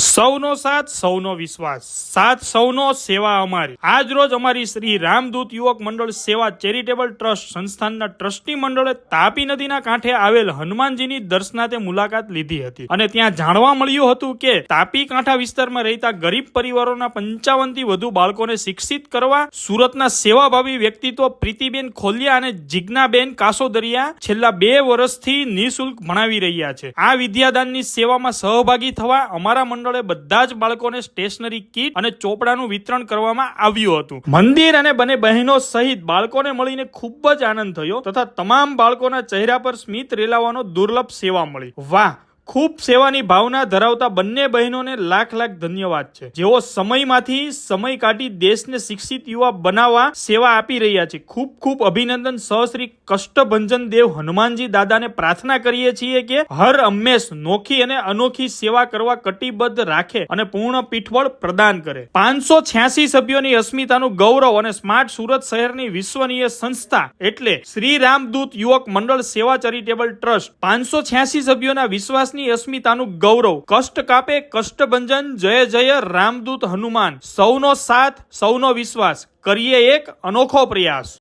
સૌનો સાથ, સૌનો વિશ્વાસ. સાથ, સૌનો સેવા અમારી. આજ રોજ અમારી શ્રી રામદૂત યુવક મંડળ સેવા ચેરિટેબલ ટ્રસ્ટ સંસ્થાનના ટ્રસ્ટી મંડળે તાપી નદીના કાંઠે આવેલ હનુમાનજીની દર્શનાતે મુલાકાત લીધી હતી. અને ત્યાં જાણવા મળ્યું હતું કે, તાપી કાંઠા વિસ્તારમાં રહેતા ગરીબ પરિવારોના પંચાવનથી વધુ બાળકોને શિક્ષિત કરવા સુરતના સેવાભાવી વ્યક્તિત્વ પ્રીતિબેન ખોલિયા અને જિજ્ઞાબેન કાસોદરિયા છેલ્લા બે વર્ષથી નિઃશુલ્ક ભણાવી રહ્યા છે. આ વિદ્યાદાનની સેવામાં સહભાગી થવા અમારા મંડળે બધા જ બાળકોને સ્ટેશનરી કીટ અને ચોપડાનું વિતરણ કરવામાં આવ્યું હતું. મંદિર અને બંને બહેનો સહિત બાળકોને મળીને ખૂબ જ આનંદ થયો તથા તમામ બાળકોના ચહેરા પર સ્મિત રેલાવાનો દુર્લભ સેવા મળી. વાહ! ખૂબ સેવાની ભાવના ધરાવતા બંને બહેનોને લાખ લાખ ધન્યવાદ છે. જેઓ સમયમાંથી સમય કાઢી દેશને શિક્ષિત યુવા બનાવવા સેવા આપી રહ્યા છે. ખૂબ ખૂબ અભિનંદન સહશ્રી કષ્ટભંજન દેવ હનુમાનજી દાદાને પ્રાર્થના કરીએ છીએ કે હર હંમેશ નોખી અને અનોખી સેવા કરવા કટિબદ્ધ રાખે અને પૂર્ણ પીઠબળ પ્રદાન કરે. પાંચસો છ્યાસી સભ્યોની અસ્મિતાનું ગૌરવ અને સ્માર્ટ સુરત શહેરની વિશ્વનીય સંસ્થા એટલે શ્રી રામદૂત યુવક મંડળ સેવા ચેરિટેબલ ટ્રસ્ટ. પાંચસો છ્યાસી સભ્યોના વિશ્વાસની અસ્મિતાનું ગૌરવ. કષ્ટ કાપે કષ્ટભંજન જય જય રામદૂત હનુમાન. સૌનો સાથ, સૌનો વિશ્વાસ. કરીએ એક અનોખો પ્રયાસ.